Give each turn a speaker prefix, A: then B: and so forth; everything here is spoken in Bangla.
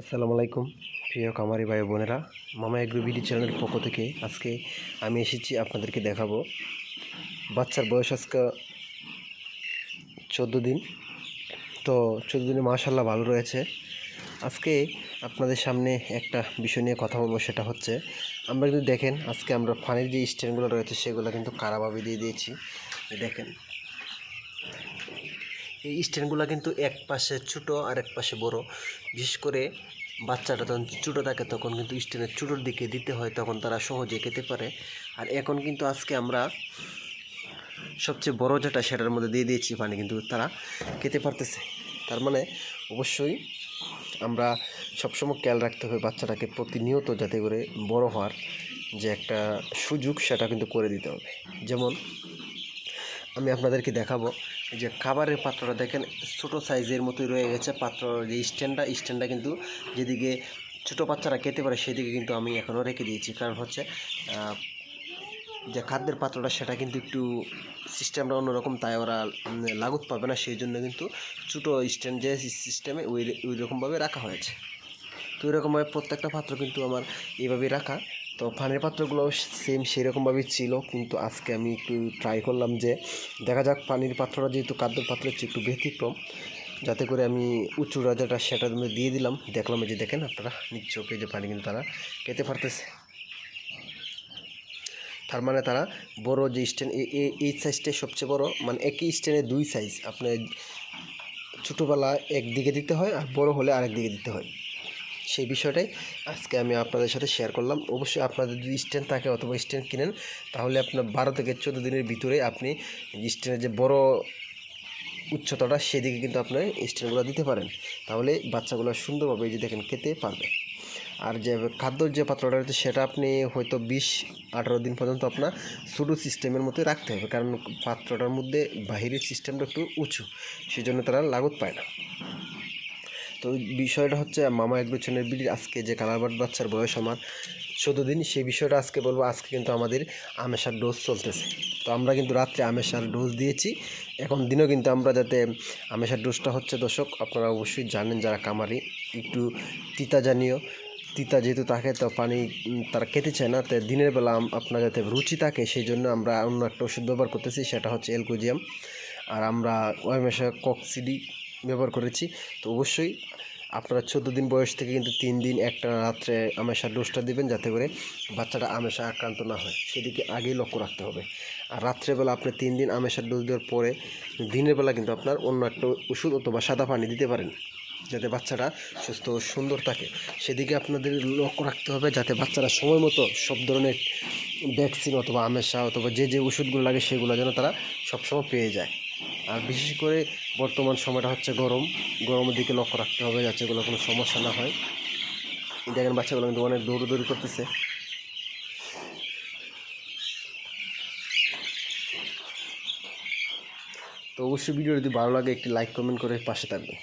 A: আসসালামু আলাইকুম। প্রিয় কামারি ভাই বোনেরা, মামা এগ্রো বিডি চ্যানেলের পক্ষ থেকে আজকে আমি এসেছি আপনাদেরকে দেখাবো। বাচ্চার বয়স আজকে চোদ্দ দিন। তো চোদ্দ দিনে মাশাল্লাহ ভালো রয়েছে। আজকে আপনাদের সামনে একটা বিষয় নিয়ে কথা বলব, সেটা হচ্ছে, আমরা কিন্তু দেখেন, আজকে আমরা ফানের যে স্ট্যান্ডগুলো রয়েছে, সেগুলো কিন্তু কারাভাবে দিয়ে দিয়েছি। দেখেন এই স্ট্যান্ডগুলো কিন্তু এক পাশে ছোটো আর এক পাশে বড়। বিশেষ করে বাচ্চাটা যখন ছোটো থাকে তখন কিন্তু স্ট্যান্ডের ছোটোর দিকে দিতে হয়, তখন তারা সহজে খেতে পারে। আর এখন কিন্তু আজকে আমরা সবচেয়ে বড় যেটা সেটার মধ্যে দিয়ে দিয়েছি পানি কিন্তু তারা খেতে পারতেছে। তার মানে অবশ্যই আমরা সবসময় খেয়াল রাখতে হবে বাচ্চাটাকে প্রতিনিয়ত যাতে করে বড় হওয়ার যে একটা সুযোগ সেটা কিন্তু করে দিতে হবে। যেমন আমি আপনাদেরকে দেখাবো যে খাবারের পাত্রটা দেখেন, ছোটো সাইজের মতোই রয়ে গেছে পাত্র যে স্ট্যান্ডটা স্ট্যান্ডটা কিন্তু যেদিকে ছোটো বাচ্চারা খেতে পারে সেদিকে কিন্তু আমি এখনও রেখে দিয়েছি। কারণ হচ্ছে যে খাদ্যের পাত্রটা সেটা কিন্তু একটু সিস্টেমটা অন্যরকম, তাই ওরা লাগুত পাবে না, সেই জন্য কিন্তু ছোটো স্ট্যান্ড যে সিস্টেমে ওই ওই রকমভাবে রাখা হয়েছে। তো এরকমভাবে প্রত্যেকটা পাত্র কিন্তু আমার এইভাবেই রাখা। তো পানির পাত্রগুলো সেম সেরকমভাবেই ছিল, কিন্তু আজকে আমি একটু ট্রাই করলাম যে, দেখা যাক পানির পাত্রটা যেহেতু খাদ্যের পাত্র হচ্ছে একটু ব্যতিক্রম, যাতে করে আমি উঁচু রাজাটা সেটার মধ্যে দিয়ে দিলাম। দেখলাম যে দেখেন আপনারা, নিজ চোখে যে পানি কিন্তু তারা খেতে পারতেছে। তার মানে তারা বড় যে স্ট্যান্ড এই সাইজটাই সবচেয়ে বড় মানে একই স্ট্যান্ডে দুই সাইজ আপনার ছোটোবেলা একদিকে দিতে হয় আর বড় হলে আরেক দিকে দিতে হয়। সেই বিষয়টাই আজকে আমি আপনাদের সাথে শেয়ার করলাম। অবশ্যই আপনাদের যদি স্ট্যান্ড থাকে অথবা স্ট্যান্ড কিনেন, তাহলে আপনার বারো থেকে চোদ্দ দিনের ভিতরে আপনি স্ট্যান্ডের যে বড় উচ্চতাটা, সেদিকে কিন্তু আপনার স্ট্যান্ডগুলো দিতে পারেন। তাহলে বাচ্চাগুলো সুন্দরভাবে যে দেখেন খেতে পারবে। আর যে খাদ্যর যে পাত্রটা রয়েছে, সেটা আপনি হয়তো বিশ, আঠারো দিন পর্যন্ত আপনার ছোটো সিস্টেমের মতোই রাখতে হবে। কারণ পাত্রটার মধ্যে বাহিরের সিস্টেমটা একটু উঁচু সেই জন্য তারা লাগত পায় না। তো বিষয়টা হচ্ছে মামা এক এগ্রোচনের বিড়ির আজকে যে কালারবার্ড বাচ্চার বয়স আমার চোদ্দ দিন সেই বিষয়টা আজকে বলব, আজকে কিন্তু আমাদের আমেশার ডোজ চলতেছে। তো আমরা কিন্তু রাত্রে আমেশার ডোজ দিয়েছি, এখন দিনও কিন্তু আমরা যাতে আমেশার ডোজটা হচ্ছে দর্শক, আপনারা অবশ্যই জানেন যারা কামারি একটু তিতা জানীয় তিতা যেহেতু থাকে, তো পানি তারা খেতে চায় না তো দিনের বেলা আপনার যাতে রুচি থাকে, সেই জন্য আমরা অন্য একটা ওষুধ ব্যবহার করতেছি, সেটা হচ্ছে এলকোজিয়াম। আর আমরা ওয়াইমেশা কক্সিডি ব্যবহার করেছি। তো অবশ্যই আপনারা চোদ্দ দিন বয়স থেকে কিন্তু তিন দিন একটা রাত্রে আমেশার ডোজটা দিবেন যাতে করে বাচ্চাটা আমেশা আক্রান্ত না হয়। সেদিকে আগেই লক্ষ্য রাখতে হবে। আর রাত্রেবেলা আপনি তিন দিন আমেশার ডোজ দেওয়ার পরে দিনের বেলা কিন্তু আপনার অন্য একটা ওষুধ অথবা সাদা পানি দিতে পারেন, যাতে বাচ্চাটা সুস্থ ও সুন্দর থাকে। সেদিকে আপনাদের লক্ষ্য রাখতে হবে যাতে বাচ্চারা সময় মতো সব ধরনের ভ্যাকসিন অথবা আমেশা অথবা যে যে ওষুধগুলো লাগে সেগুলো যেন তারা সবসময় পেয়ে যায়। আর বিশেষ করে বর্তমান সময়টা হচ্ছে গরম। গরমের দিকে লক্ষ্য রাখতে হবে যাতে কোনো সমস্যা না হয়। দেখেন বাচ্চাগুলো কিন্তু অনেক দৌড় দৌড়ি করতেছে। তো অবশ্যই ভিডিও যদি ভালো লাগে, একটি লাইক, কমেন্ট করে পাশে থাকবে